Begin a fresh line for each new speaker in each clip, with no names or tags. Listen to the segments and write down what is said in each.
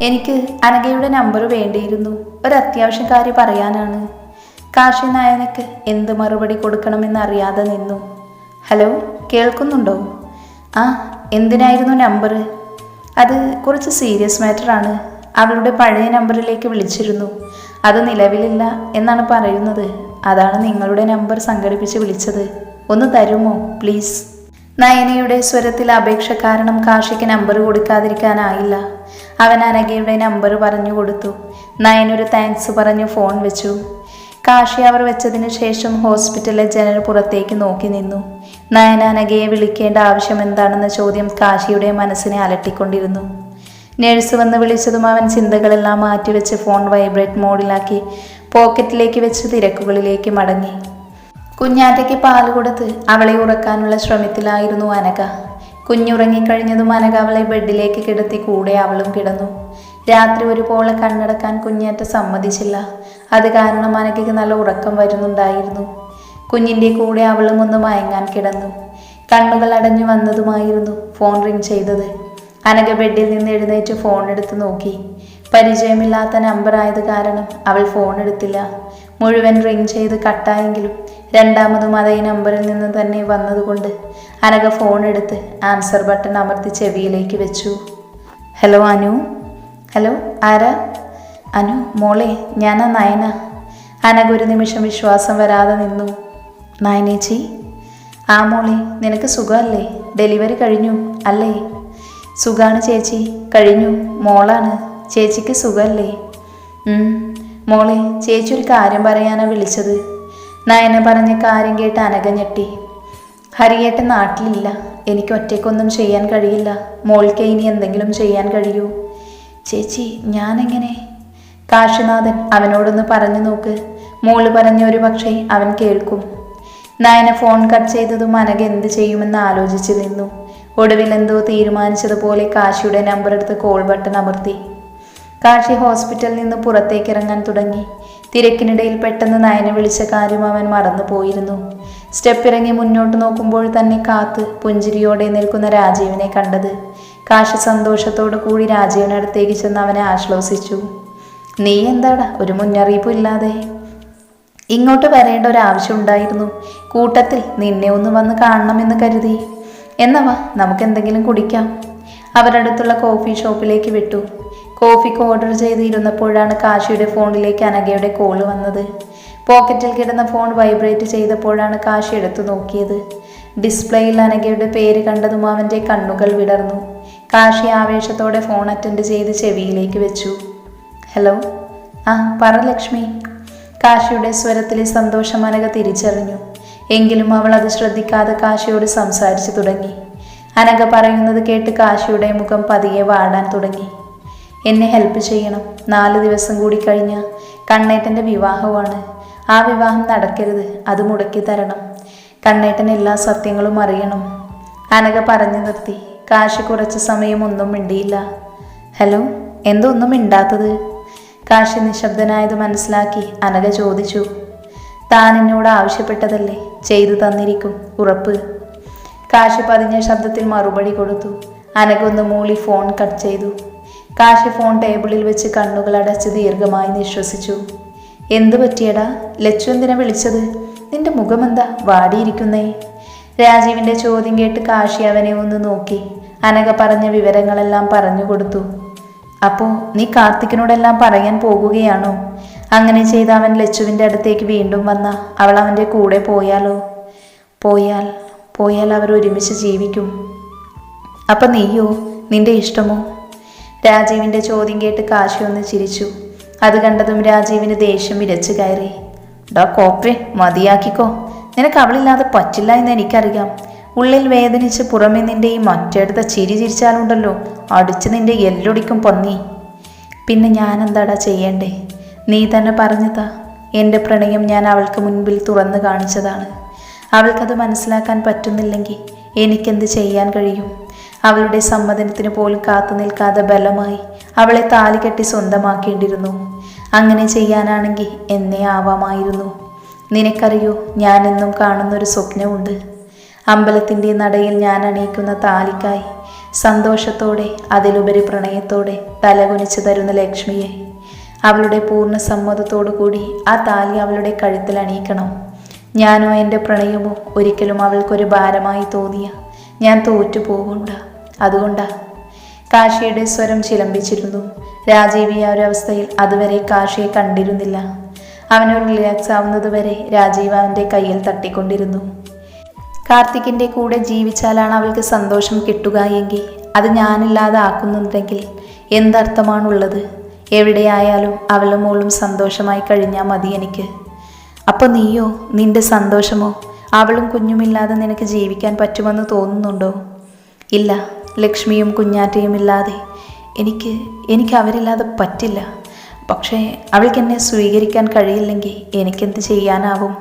എനിക്ക് അനഘയുടെ നമ്പർ വേണ്ടിയിരുന്നു. ഒരു അത്യാവശ്യ കാര്യം പറയാനാണ്. കാശി നായനക്ക് എന്ത് മറുപടി കൊടുക്കണമെന്ന് അറിയാതെ നിന്നു. ഹലോ കേൾക്കുന്നുണ്ടോ? ആ എന്തിനായിരുന്നു നമ്പർ? അത് കുറച്ച് സീരിയസ് മാറ്ററാണ് അവളുടെ പഴയ നമ്പറിലേക്ക് വിളിച്ചിരുന്നു. അത് നിലവിലില്ല എന്നാണ് പറയുന്നത്. അതാണ് നിങ്ങളുടെ നമ്പർ സംഘടിപ്പിച്ച് വിളിച്ചത്. ഒന്ന് തരുമോ പ്ലീസ്? നയനയുടെ സ്വരത്തിൽ അപേക്ഷ കാരണം കാശിക്ക് നമ്പർ കൊടുക്കാതിരിക്കാനായില്ല. അവൻ അനഘയുടെ നമ്പർ പറഞ്ഞു കൊടുത്തു. നയനൊരു താങ്ക്സ് പറഞ്ഞു ഫോൺ വെച്ചു. കാശി അവർ വെച്ചതിന് ശേഷം ഹോസ്പിറ്റലിലെ ജനൽ പുറത്തേക്ക് നോക്കി നിന്നു. നയന അനഘയെ വിളിക്കേണ്ട ആവശ്യം എന്താണെന്ന ചോദ്യം കാശിയുടെ മനസ്സിനെ അലട്ടിക്കൊണ്ടിരുന്നു. നേഴ്സ് വന്ന് വിളിച്ചതും അവൻ ചിന്തകളെല്ലാം മാറ്റിവെച്ച് ഫോൺ വൈബ്രേറ്റ് മോഡിലാക്കി പോക്കറ്റിലേക്ക് വെച്ച് തിരക്കുകളിലേക്ക് മടങ്ങി. കുഞ്ഞാറ്റയ്ക്ക് പാൽ കൊടുത്ത് അവളെ ഉറക്കാനുള്ള ശ്രമത്തിലായിരുന്നു അനഘ. കുഞ്ഞുറങ്ങിക്കഴിഞ്ഞതും അനകാവളെ ബെഡിലേക്ക് കിടത്തി കൂടെ അവളും കിടന്നു. രാത്രി ഒരു ഒരുപോലെ കണ്ണടക്കാൻ കുഞ്ഞേറ്റ സമ്മതിച്ചില്ല. അത് കാരണം അനഘയ്ക്ക് നല്ല ഉറക്കം വരുന്നുണ്ടായിരുന്നു. കുഞ്ഞിന്റെ കൂടെ അവളും ഒന്ന് മയങ്ങാൻ കിടന്നു. കണ്ണുകൾ അടഞ്ഞു വന്നതുമായിരുന്നു ഫോൺ റിങ് ചെയ്തത്. അനക ബെഡിൽ നിന്ന് എഴുന്നേറ്റ് ഫോൺ എടുത്ത് നോക്കി. പരിചയമില്ലാത്ത നമ്പർ ആയത് കാരണം അവൾ ഫോൺ എടുത്തില്ല. മുഴുവൻ റിങ് ചെയ്ത് കട്ടായെങ്കിലും രണ്ടാമതും അതേ നമ്പറിൽ നിന്ന് തന്നെ വന്നതുകൊണ്ട് അനഘ ഫോൺ എടുത്ത് ആൻസർ ബട്ടൺ അമർത്തി ചെവിയിലേക്ക് വെച്ചു. ഹലോ അനു. ഹലോ ആരാ? അനു മോളെ ഞാനാ നയന. അനഘ ഒരു നിമിഷം വിശ്വാസം വരാതെ നിന്നു. നയനേച്ചി ആ മോളെ നിനക്ക് സുഖമല്ലേ? ഡെലിവറി കഴിഞ്ഞു അല്ലേ? സുഖാണ് ചേച്ചി കഴിഞ്ഞു. മോളാണ്. ചേച്ചിക്ക് സുഖമല്ലേ? മോളെ ചേച്ചി ഒരു കാര്യം പറയാനാണ് വിളിച്ചത്. നയന പറഞ്ഞ കാര്യം കേട്ട് അനഘ ഞെട്ടി. ഹരിയേട്ടൻ നാട്ടിലില്ല. എനിക്ക് ഒറ്റയ്ക്കൊന്നും ചെയ്യാൻ കഴിയില്ല. മോൾക്ക് ഇനി എന്തെങ്കിലും ചെയ്യാൻ കഴിയൂ. ചേച്ചി ഞാനെങ്ങനെ? കാശിനാഥൻ അവനോടൊന്ന് പറഞ്ഞു നോക്ക്. മോൾ പറഞ്ഞ ഒരു പക്ഷേ അവൻ കേൾക്കും. നയന ഫോൺ കട്ട് ചെയ്തതും അനക എന്ത് ചെയ്യുമെന്ന് ആലോചിച്ച് നിന്നു. ഒടുവിൽ എന്തോ തീരുമാനിച്ചതുപോലെ കാശിയുടെ നമ്പർ എടുത്ത് കോൾ ബട്ടൺ അമർത്തി. കാശി ഹോസ്പിറ്റലിൽ നിന്ന് പുറത്തേക്ക് ഇറങ്ങാൻ തുടങ്ങി. തിരക്കിനിടയിൽ പെട്ടെന്ന് നയനെ വിളിച്ച കാര്യം അവൻ മറന്നു പോയിരുന്നു സ്റ്റെപ്പ് ഇറങ്ങി മുന്നോട്ട് നോക്കുമ്പോൾ തന്നെ കാത്ത് പുഞ്ചിരിയോടെ നിൽക്കുന്ന രാജീവിനെ കണ്ടത്. കാശി സന്തോഷത്തോടു കൂടി രാജീവിനടുത്തേക്ക് ചെന്ന് അവനെ ആശ്വസിച്ചു നീ എന്താടാ? ഒരു മുന്നറിയിപ്പും ഇല്ലാതെ. ഇങ്ങോട്ട് വരേണ്ട ഒരു ആവശ്യം ഉണ്ടായിരുന്നു. കൂട്ടത്തിൽ നിന്നെ ഒന്ന് വന്ന് കാണണമെന്ന് കരുതി. എന്നവാ നമുക്ക് എന്തെങ്കിലും കുടിക്കാം. അവരടുത്തുള്ള കോഫി ഷോപ്പിലേക്ക് വിട്ടു. കോഫിക്ക് ഓർഡർ ചെയ്തിരുന്നപ്പോഴാണ് കാശിയുടെ ഫോണിലേക്ക് അനഘയുടെ കോൾ വന്നത്. പോക്കറ്റിൽ കിടന്ന ഫോൺ വൈബ്രേറ്റ് ചെയ്തപ്പോഴാണ് കാശി എടുത്തു നോക്കിയത്. ഡിസ്പ്ലേയിൽ അനഘയുടെ പേര് കണ്ടതും അവന്റെ കണ്ണുകൾ വിടർന്നു. കാശി ആവേശത്തോടെ ഫോൺ അറ്റൻഡ് ചെയ്ത് ചെവിയിലേക്ക് വെച്ചു. ഹലോ? ആ പറ ലക്ഷ്മി. കാശിയുടെ സ്വരത്തിലെ സന്തോഷം അനഘ തിരിച്ചറിഞ്ഞു. എങ്കിലും അവൾ അത് ശ്രദ്ധിക്കാതെ കാശിയോട് സംസാരിച്ചു തുടങ്ങി. അനഘ പറയുന്നത് കേട്ട് കാശിയുടെ മുഖം പതിയെ വാടാൻ തുടങ്ങി. എന്നെ ഹെൽപ്പ് ചെയ്യണം. നാല് ദിവസം കൂടി കഴിഞ്ഞ കണ്ണേറ്റന്റെ വിവാഹമാണ് ആ വിവാഹം നടക്കരുത് അത് മുടക്കി തരണം. കണ്ണേട്ടൻ എല്ലാ സത്യങ്ങളും അറിയണം. അനഘ പറഞ്ഞു നിർത്തി കാശി കുറച്ച് സമയം ഒന്നും മിണ്ടിയില്ല. ഹലോ എന്തൊന്നും മിണ്ടാത്തത്? കാശി നിശബ്ദനായത് മനസ്സിലാക്കി അനഘ ചോദിച്ചു. താൻ എന്നോട് ആവശ്യപ്പെട്ടതല്ലേ ചെയ്തു തന്നിരിക്കും ഉറപ്പ്. കാശി പതിഞ്ഞ ശബ്ദത്തിൽ മറുപടി കൊടുത്തു. അനഘൊന്ന് മൂളി ഫോൺ കട്ട് ചെയ്തു. കാശി ഫോൺ ടേബിളിൽ വെച്ച് കണ്ണുകൾ അടച്ച് ദീർഘമായി നിശ്വസിച്ചു. എന്തു പറ്റിയടാ? ലച്ചു എന്തിനാ വിളിച്ചത്? നിന്റെ മുഖമെന്താ? വാടിയിരിക്കുന്നേ. രാജീവിന്റെ ചോദ്യം കേട്ട് കാശി അവനെ ഒന്ന് നോക്കി. അനക പറഞ്ഞ വിവരങ്ങളെല്ലാം പറഞ്ഞു കൊടുത്തു. അപ്പോ നീ കാർത്തിക്കിനോടെല്ലാം പറയാൻ പോകുകയാണോ? അങ്ങനെ ചെയ്ത് അവൻ ലച്ചുവിന്റെ അടുത്തേക്ക് വീണ്ടും വന്ന അവൾ അവന്റെ കൂടെ പോയാലോ? പോയാൽ പോയാൽ അവർ ഒരുമിച്ച് ജീവിക്കും. അപ്പൊ നീയോ? നിന്റെ ഇഷ്ടമോ? രാജീവിന്റെ ചോദ്യം കേട്ട് കാശി ഒന്ന് ചിരിച്ചു. അത് കണ്ടതും രാജീവിന് ദേഷ്യം വിരച്ചു കയറി. ഡോ കോപ്പേ മതിയാക്കിക്കോ. നിനക്ക് അവളില്ലാതെ പറ്റില്ല എന്ന് എനിക്കറിയാം. ഉള്ളിൽ വേദനിച്ച് പുറമെ നിന്റെ ഈ മറ്റെടുത്ത ചിരി ചിരിച്ചാലുണ്ടല്ലോ. അടിച്ച് നിന്റെ എല്ലൊടിക്കും പൊന്നി. പിന്നെ ഞാൻ എന്താടാ ചെയ്യണ്ടേ? നീ തന്നെ പറഞ്ഞതാ. എന്റെ പ്രണയം ഞാൻ അവൾക്ക് മുൻപിൽ തുറന്നു കാണിച്ചതാണ്. അവൾക്കത് മനസ്സിലാക്കാൻ പറ്റുന്നില്ലെങ്കിൽ എനിക്കെന്ത് ചെയ്യാൻ കഴിയും? അവളുടെ സമ്മതനത്തിന് പോലും കാത്തു നിൽക്കാതെ ബലമായി അവളെ താലി കെട്ടി സ്വന്തമാക്കേണ്ടിയിരുന്നു. അങ്ങനെ ചെയ്യാനാണെങ്കിൽ എന്നേ ആവാമായിരുന്നു. നിനക്കറിയോ ഞാൻ എന്നും കാണുന്നൊരു സ്വപ്നമുണ്ട്. അമ്പലത്തിന്റെ നടയിൽ ഞാൻ അണിയിക്കുന്ന താലിക്കായി സന്തോഷത്തോടെ അതിലുപരി പ്രണയത്തോടെ തലകുനിച്ച് തരുന്ന ലക്ഷ്മിയെ. അവളുടെ പൂർണ സമ്മതത്തോടു കൂടി ആ താലി അവളുടെ കഴുത്തിൽ അണിയിക്കണം. ഞാനോ എന്റെ പ്രണയമോ ഒരിക്കലും അവൾക്കൊരു ഭാരമായി തോന്നിയ ഞാൻ തോറ്റു പോകണ്ട അതുകൊണ്ടാ കാശിയുടെ സ്വരം ചിലമ്പിച്ചിരുന്നു. രാജീവി ആ ഒരു അവസ്ഥയിൽ അതുവരെ കാശിയെ കണ്ടിരുന്നില്ല. അവനൊരു റിലാക്സ് ആവുന്നതുവരെ രാജീവ് അവന്റെ കയ്യിൽ തട്ടിക്കൊണ്ടിരുന്നു. കാർത്തിക്കിന്റെ കൂടെ ജീവിച്ചാലാണ് അവൾക്ക് സന്തോഷം കിട്ടുക എങ്കിൽ അത് ഞാനില്ലാതെ ആക്കുന്നുണ്ടെങ്കിൽ എന്തർത്ഥമാണുള്ളത്? എവിടെയായാലും അവളും മോളും സന്തോഷമായി കഴിഞ്ഞാൽ മതി എനിക്ക്. അപ്പോൾ നീയോ? നിന്റെ സന്തോഷമോ? അവളും കുഞ്ഞുമില്ലാതെ നിനക്ക് ജീവിക്കാൻ പറ്റുമെന്ന് തോന്നുന്നുണ്ടോ? ഇല്ല. ലക്ഷ്മിയും കുഞ്ഞാറ്റയും ഇല്ലാതെ എനിക്ക് എനിക്ക് അവരില്ലാതെ പറ്റില്ല. പക്ഷേ അവൾക്ക് എന്നെ സ്വീകരിക്കാൻ കഴിയില്ലെങ്കിൽ എനിക്കെന്ത് ചെയ്യാനാവും?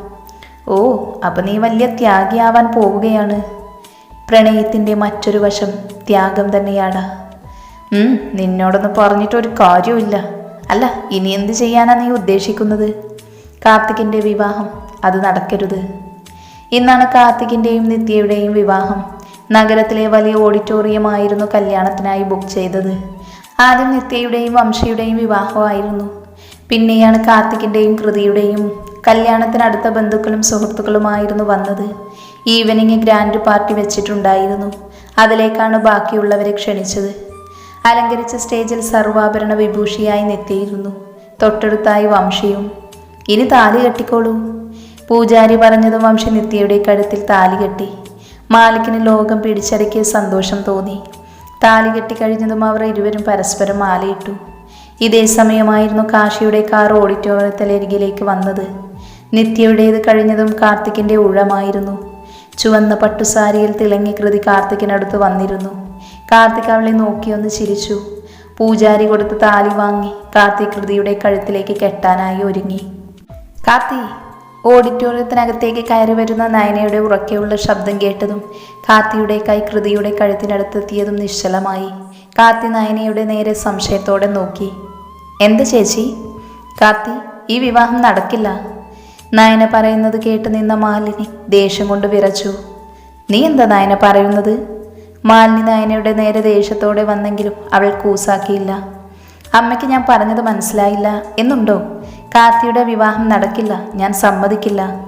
ഓ അപ്പം നീ വലിയ ത്യാഗിയാവാൻ പോവുകയാണ്. പ്രണയത്തിന്റെ മറ്റൊരു വശം ത്യാഗം തന്നെയാടാ. ഉം, നിന്നോടൊന്ന് പറഞ്ഞിട്ടൊരു കാര്യമില്ല അല്ല ഇനി എന്ത് ചെയ്യാനാണ് നീ ഉദ്ദേശിക്കുന്നത്? കാർത്തികിന്റെ വിവാഹം അത് നടക്കരുത്. ഇന്നാണ് കാർത്തികിന്റെയും നിത്യയുടെയും വിവാഹം. നഗരത്തിലെ വലിയ ഓഡിറ്റോറിയമായിരുന്നു കല്യാണത്തിനായി ബുക്ക് ചെയ്തത്. ആദ്യം നിത്യയുടെയും വംശയുടെയും വിവാഹമായിരുന്നു. പിന്നെയാണ് കാർത്തികിന്റെയും കൃതിയുടെയും കല്യാണത്തിനടുത്ത ബന്ധുക്കളും സുഹൃത്തുക്കളുമായിരുന്നു വന്നത്. ഈവനിങ് ഗ്രാൻഡ് പാർട്ടി വെച്ചിട്ടുണ്ടായിരുന്നു. അതിലേക്കാണ് ബാക്കിയുള്ളവരെ ക്ഷണിച്ചത്. അലങ്കരിച്ച സ്റ്റേജിൽ സർവാഭരണ വിഭൂഷിയായി നിത്യയിരുന്നു തൊട്ടടുത്തായി വംശിയും. ഇനി താലി കെട്ടിക്കോളൂ. പൂജാരി പറഞ്ഞതും വംശി നിത്യയുടെ കഴുത്തിൽ താലി കെട്ടി. മാലിക്കിന് ലോകം പിടിച്ചടക്കിയ സന്തോഷം തോന്നി. താലി കെട്ടിക്കഴിഞ്ഞതും അവർ ഇരുവരും പരസ്പരം മാലയിട്ടു ഇതേ സമയമായിരുന്നു കാശിയുടെ കാർ ഓഡിറ്റോറിയത്തിലരികിലേക്ക് വന്നത്. നിത്യയുടേത് കഴിഞ്ഞതും കാർത്തിക്കിന്റെ ഉഴമായിരുന്നു. ചുവന്ന പട്ടുസാരിയിൽ തിളങ്ങി കൃതി കാർത്തിക്കിനടുത്ത് വന്നിരുന്നു. കാർത്തിക് അവളെ നോക്കിയൊന്ന് ചിരിച്ചു. പൂജാരി കൊടുത്ത് താലി വാങ്ങി കാർത്തിക് കൃതിയുടെ കഴുത്തിലേക്ക് കെട്ടാനായി ഒരുങ്ങി. കാർത്തി ഓഡിറ്റോറിയത്തിനകത്തേക്ക് കയറി വരുന്ന നയനയുടെ ഉറക്കെയുള്ള ശബ്ദം കേട്ടതും കാർത്തിയുടെ കൈ കൃതിയുടെ കഴുത്തിനടുത്തെത്തിയതും നിശ്ചലമായി. കാർത്തി നയനയുടെ നേരെ സംശയത്തോടെ നോക്കി. എന്ത് ചേച്ചി? കാർത്തി ഈ വിവാഹം നടക്കില്ല നയന പറയുന്നത് കേട്ട് നിന്ന മാലിനി ദേഷ്യം കൊണ്ട് വിറച്ചു. നീ എന്താ നയന പറയുന്നത് മാലിനി നയനയുടെ നേരെ ദേഷ്യത്തോടെ വന്നെങ്കിലും അവൾ കൂസാക്കിയില്ല. അമ്മയ്ക്ക് ഞാൻ പറഞ്ഞത് മനസ്സിലായില്ല എന്നുണ്ടോ? കാർത്തിയുടെ വിവാഹം നടക്കില്ല ഞാൻ സമ്മതിക്കില്ല.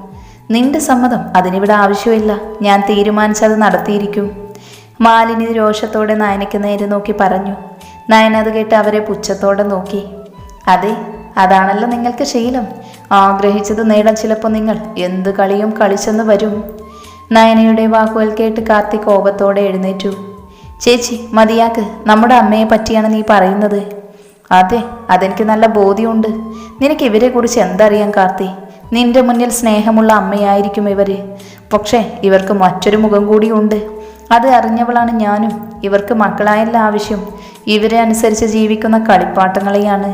നിന്റെ സമ്മതം അതിനിവിടെ ആവശ്യമില്ല ഞാൻ തീരുമാനിച്ചത് നടത്തിയിരിക്കും. മാലിനി രോഷത്തോടെ നയനയ്ക്ക് നേരെ നോക്കി പറഞ്ഞു. നയന അത് കേട്ട് അവരെ പുച്ഛത്തോടെ നോക്കി. അതെ അതാണല്ലോ നിങ്ങൾക്ക് ശീലം. ആഗ്രഹിച്ചത് നേടാൻ ചിലപ്പോൾ നിങ്ങൾ എന്ത് കളിയും കളിച്ചെന്ന് വരും. നയനയുടെ വാക്കുകൾ കേട്ട് കാർത്തി കോപത്തോടെ എഴുന്നേറ്റു. ചേച്ചി മതിയാക്ക്. നമ്മുടെ അമ്മയെ പറ്റിയാണ് നീ പറയുന്നത്. അതെ അതെനിക്ക് നല്ല ബോധ്യമുണ്ട്. നിനക്ക് ഇവരെ കുറിച്ച് എന്തറിയാം കാർത്തി? നിന്റെ മുന്നിൽ സ്നേഹമുള്ള അമ്മയായിരിക്കും ഇവർ. പക്ഷേ ഇവർക്ക് മറ്റൊരു മുഖം കൂടിയുണ്ട് അത് അറിഞ്ഞവളാണ് ഞാനും. ഇവർക്ക് മക്കളായല്ല ആവശ്യം. ഇവരെ അനുസരിച്ച് ജീവിക്കുന്ന കളിപ്പാട്ടങ്ങളെയാണ്.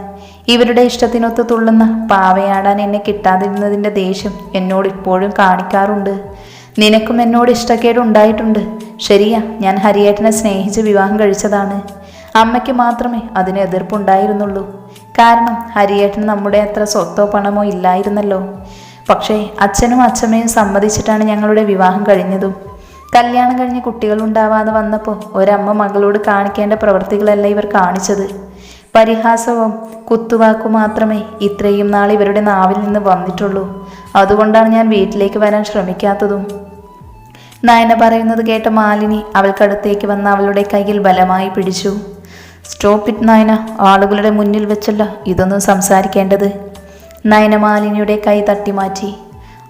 ഇവരുടെ ഇഷ്ടത്തിനൊത്ത് തുള്ളുന്ന പാവയാടാൻ എന്നെ കിട്ടാതിരുന്നതിന്റെ ദേഷ്യം എന്നോട് ഇപ്പോഴും കാണിക്കാറുണ്ട്. നിനക്കും എന്നോട് ഇഷ്ടക്കേട് ഉണ്ടായിട്ടുണ്ട് ശരിയാ ഞാൻ ഹരിയേട്ടനെ സ്നേഹിച്ച് വിവാഹം കഴിച്ചതാണ്. അമ്മയ്ക്ക് മാത്രമേ അതിന് എതിർപ്പുണ്ടായിരുന്നുള്ളൂ. കാരണം ഹരിയേട്ടന് നമ്മുടെ അത്ര സ്വത്തോ പണമോ ഇല്ലായിരുന്നല്ലോ. പക്ഷേ അച്ഛനും അച്ഛമ്മയും സമ്മതിച്ചിട്ടാണ് ഞങ്ങളുടെ വിവാഹം കഴിഞ്ഞതും. കല്യാണം കഴിഞ്ഞ് കുട്ടികൾ ഉണ്ടാവാതെ വന്നപ്പോൾ ഒരമ്മ മകളോട് കാണിക്കേണ്ട പ്രവൃത്തികളല്ല ഇവർ കാണിച്ചത്. പരിഹാസവും കുത്തുവാക്കും മാത്രമേ ഇത്രയും നാൾ ഇവരുടെ നാവിൽ നിന്ന് വന്നിട്ടുള്ളൂ. അതുകൊണ്ടാണ് ഞാൻ വീട്ടിലേക്ക് വരാൻ ശ്രമിക്കാത്തതും. നയന പറയുന്നത് കേട്ട മാലിനി അവൾക്കടുത്തേക്ക് വന്ന് അവളുടെ കയ്യിൽ ബലമായി പിടിച്ചു. സ്റ്റോപ്പ് ഇറ്റ് നയന ആളുകളുടെ മുന്നിൽ വെച്ചല്ല ഇതൊന്നും സംസാരിക്കേണ്ടത്. നയനമാലിനിയുടെ കൈ തട്ടി മാറ്റി.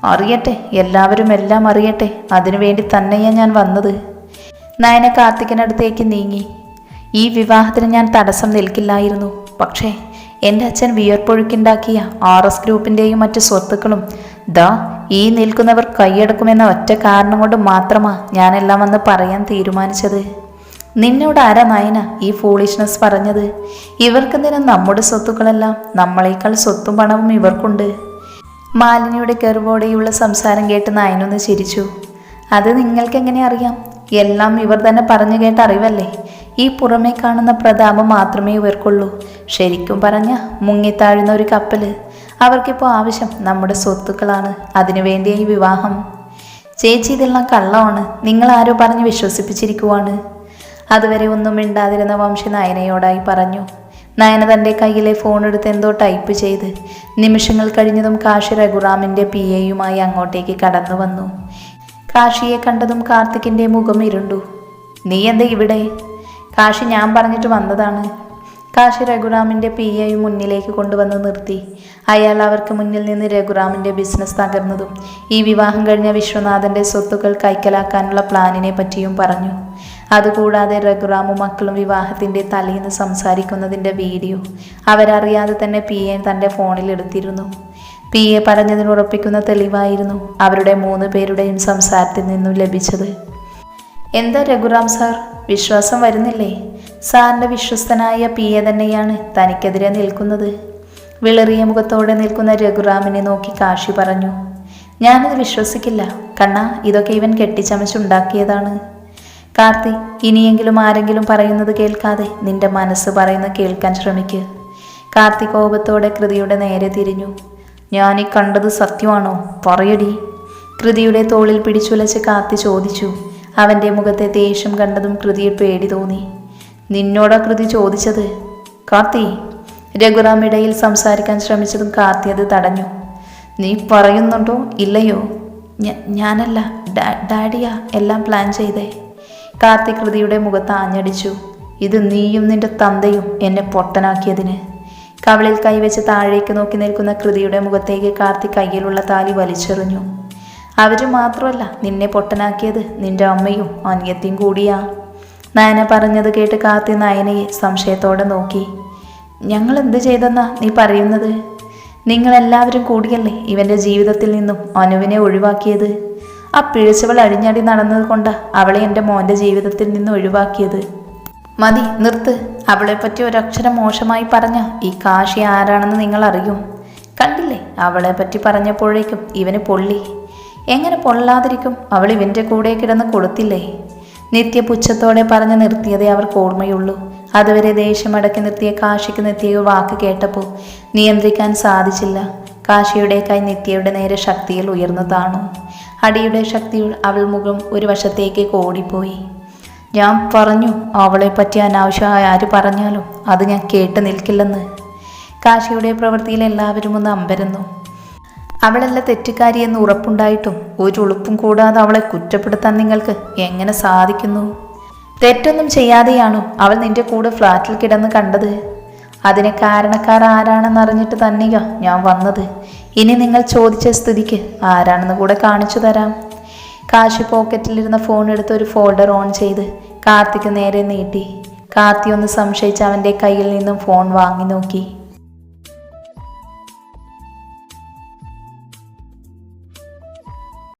അറിയട്ടെ എല്ലാവരും എല്ലാം അറിയട്ടെ. അതിനുവേണ്ടി തന്നെയാ ഞാൻ വന്നത്. നയന കാർത്തികനടുത്തേക്ക് നീങ്ങി. ഈ വിവാഹത്തിന് ഞാൻ തടസ്സം നിൽക്കില്ലായിരുന്നു. പക്ഷേ എന്റെ അച്ഛൻ വിയർപ്പൊഴുക്കുണ്ടാക്കിയ ആർ എസ് ഗ്രൂപ്പിന്റെയും മറ്റ് സ്വത്തുക്കളും ദാ ഈ നിൽക്കുന്നവർ കൈയടക്കുമെന്ന ഒറ്റ കാരണം കൊണ്ട് മാത്രമാണ് ഞാനെല്ലാം വന്ന് പറയാൻ തീരുമാനിച്ചത്. നിന്നോട് ആരാ നയന ഈ ഫൂളിഷ്നസ് പറഞ്ഞത്? ഇവർക്കെന്തിനും നമ്മുടെ സ്വത്തുക്കളെല്ലാം നമ്മളേക്കാൾ സ്വത്തും പണവും ഇവർക്കുണ്ട്? മാലിനിയുടെ കെറിവോടെയുള്ള സംസാരം കേട്ട് നയനൊന്ന് ചിരിച്ചു. അത് നിങ്ങൾക്ക് എങ്ങനെ അറിയാം? എല്ലാം ഇവർ തന്നെ പറഞ്ഞു കേട്ട അറിവല്ലേ? ഈ പുറമേ കാണുന്ന പ്രതാപം മാത്രമേ ഇവർക്കുള്ളൂ. ശരിക്കും പറഞ്ഞ മുങ്ങിത്താഴുന്ന ഒരു കപ്പൽ. അവർക്കിപ്പോൾ ആവശ്യം നമ്മുടെ സ്വത്തുക്കളാണ്. അതിനുവേണ്ടിയ ഈ വിവാഹം. ചേച്ചി ഇതെല്ലാം കള്ളമാണ്. നിങ്ങൾ ആരോ പറഞ്ഞ് വിശ്വസിപ്പിച്ചിരിക്കുവാണ്. അതുവരെ ഒന്നും മിണ്ടാതിരുന്ന വംശി നയനയോടായി പറഞ്ഞു നയന തന്റെ കയ്യിലെ ഫോൺ എടുത്ത് എന്തോ ടൈപ്പ് ചെയ്ത് നിമിഷങ്ങൾ കഴിഞ്ഞതും കാശി രഘുറാമിന്റെ പി എയുമായി അങ്ങോട്ടേക്ക് കടന്നു വന്നു. കാശിയെ കണ്ടതും കാർത്തിക്കിന്റെ മുഖം ഇരുണ്ടു. നീ എന്താ ഇവിടെ? കാശി ഞാൻ പറഞ്ഞിട്ട് വന്നതാണ്. കാശി രഘുറാമിന്റെ പി എയും മുന്നിലേക്ക് കൊണ്ടുവന്ന് നിർത്തി. അയാൾ അവർക്ക് മുന്നിൽ നിന്ന് രഘുറാമിന്റെ ബിസിനസ് തകർന്നതും ഈ വിവാഹം കഴിഞ്ഞ വിശ്വനാഥന്റെ സ്വത്തുക്കൾ കൈക്കലാക്കാനുള്ള പ്ലാനിനെ പറ്റിയും പറഞ്ഞു. അതുകൂടാതെ രഘുറാമും മക്കളും വിവാഹത്തിന്റെ തലേന്ന് സംസാരിക്കുന്നതിന്റെ വീഡിയോ അവരറിയാതെ തന്നെ പി എ തന്റെ ഫോണിൽ എടുത്തിരുന്നു. പി എ പറഞ്ഞതിന് ഉറപ്പിക്കുന്ന തെളിവായിരുന്നു അവരുടെ മൂന്ന് പേരുടെയും സംസാരത്തിൽ നിന്നും ലഭിച്ചത്. എന്താ രഘുറാം സാർ? വിശ്വാസം വരുന്നില്ലേ? സാറിന്റെ വിശ്വസ്തനായ പി എ തന്നെയാണ് തനിക്കെതിരെ നിൽക്കുന്നത്. വിളറിയ മുഖത്തോടെ നിൽക്കുന്ന രഘുറാമിനെ നോക്കി കാശി പറഞ്ഞു. ഞാനത് വിശ്വസിക്കില്ല. കണ്ണ ഇതൊക്കെ ഇവൻ കെട്ടിച്ചമച്ചുണ്ടാക്കിയതാണ്. കാർത്തി ഇനിയെങ്കിലും ആരെങ്കിലും പറയുന്നത് കേൾക്കാതെ നിന്റെ മനസ്സ് പറയുന്നത് കേൾക്കാൻ ശ്രമിക്കുക കാർത്തി കോപത്തോടെ കൃതിയുടെ നേരെ തിരിഞ്ഞു. ഞാൻ ഈ കണ്ടത് സത്യമാണോ? പറയടി. കൃതിയുടെ തോളിൽ പിടിച്ചുലച്ച് കാർത്തി ചോദിച്ചു. അവന്റെ മുഖത്തെ ദേഷ്യം കണ്ടതും കൃതിയിൽ പേടി തോന്നി. നിന്നോടാ കൃതി ചോദിച്ചത്? കാർത്തി. രഘുറാം ഇടയിൽ സംസാരിക്കാൻ ശ്രമിച്ചതും കാർത്തി അത് തടഞ്ഞു. നീ പറയുന്നുണ്ടോ? ഇല്ലയോ? ഞാനല്ല. ഡാഡിയാ എല്ലാം പ്ലാൻ ചെയ്തേ. കാർത്തി കൃതിയുടെ മുഖത്ത് ആഞ്ഞടിച്ചു. ഇത് നീയും നിന്റെ തന്തയും എന്നെ പൊട്ടനാക്കിയതിന്. കവളിൽ കൈവച്ച് താഴേക്ക് നോക്കി നിൽക്കുന്ന കൃതിയുടെ മുഖത്തേക്ക് കാർത്തി കയ്യിലുള്ള താലി വലിച്ചെറിഞ്ഞു. അവർ മാത്രമല്ല നിന്നെ പൊട്ടനാക്കിയത് നിന്റെ അമ്മയും അനിയത്തിയും കൂടിയാ. നയന പറഞ്ഞത് കേട്ട് കാർത്തി നയനയെ സംശയത്തോടെ നോക്കി. ഞങ്ങൾ എന്ത് ചെയ്തെന്നാ നീ പറയുന്നത്? നിങ്ങളെല്ലാവരും കൂടിയല്ലേ ഇവന്റെ ജീവിതത്തിൽ നിന്നും അനുവിനെ ഒഴിവാക്കിയത്? ആ പിഴച്ചവൾ അഴിഞ്ഞാടി നടന്നത് കൊണ്ട് അവളെ എന്റെ മോന്റെ ജീവിതത്തിൽ നിന്ന് ഒഴിവാക്കിയത്. മതി നിർത്ത്. അവളെപ്പറ്റി ഒരക്ഷരം മോശമായി പറഞ്ഞ ഈ കാശി ആരാണെന്ന് നിങ്ങൾ അറിയും കണ്ടില്ലേ അവളെ പറ്റി പറഞ്ഞപ്പോഴേക്കും ഇവന് പൊള്ളി. എങ്ങനെ പൊള്ളാതിരിക്കും? അവൾ ഇവന്റെ കൂടെ കിടന്ന് കൊടുത്തില്ലേ നിത്യ പുച്ഛത്തോടെ പറഞ്ഞു നിർത്തിയതേ അവർക്ക് ഓർമ്മയുള്ളൂ. അതുവരെ ദേഷ്യമടക്കി നിർത്തിയ കാശിക്ക് നിത്യ വാക്ക് കേട്ടപ്പോൾ നിയന്ത്രിക്കാൻ സാധിച്ചില്ല. കാശിയുടെ കൈ നിത്യയുടെ നേരെ ശക്തിയിൽ ഉയർന്നു താണു. അടിയുടെ ശക്തിയിൽ അവൾ മുഖം ഒരു വശത്തേക്ക് കോടിപ്പോയി. ഞാൻ പറഞ്ഞു അവളെ പറ്റി അനാവശ്യമായി ആര് പറഞ്ഞാലും അത് ഞാൻ കേട്ട് നിൽക്കില്ലെന്ന്. കാശിയുടെ പ്രവൃത്തിയിൽ എല്ലാവരും ഒന്ന് അമ്പരന്നു. അവളല്ല തെറ്റുകാരിയെന്ന് ഉറപ്പുണ്ടായിട്ടും ഒരു ഉളുപ്പും കൂടാതെ അവളെ കുറ്റപ്പെടുത്താൻ നിങ്ങൾക്ക് എങ്ങനെ സാധിക്കുന്നു? തെറ്റൊന്നും ചെയ്യാതെയാണോ അവൾ നിന്റെ കൂടെ ഫ്ലാറ്റിൽ കിടന്ന് കണ്ടത്? അതിന് കാരണക്കാർ ആരാണെന്ന് അറിഞ്ഞിട്ട് തന്നെയാ ഞാൻ വന്നത്. ഇനി നിങ്ങൾ ചോദിച്ച സ്ഥിതിക്ക് ആരാണെന്ന് കൂടെ കാണിച്ചു തരാം. കാശി പോക്കറ്റിലിരുന്ന ഫോൺ എടുത്ത് ഒരു ഫോൾഡർ ഓൺ ചെയ്ത് കാർത്തിക്ക് നേരെ നീട്ടി. കാർത്തി ഒന്ന് സംശയിച്ച് അവന്റെ കയ്യിൽ നിന്നും ഫോൺ വാങ്ങി നോക്കി.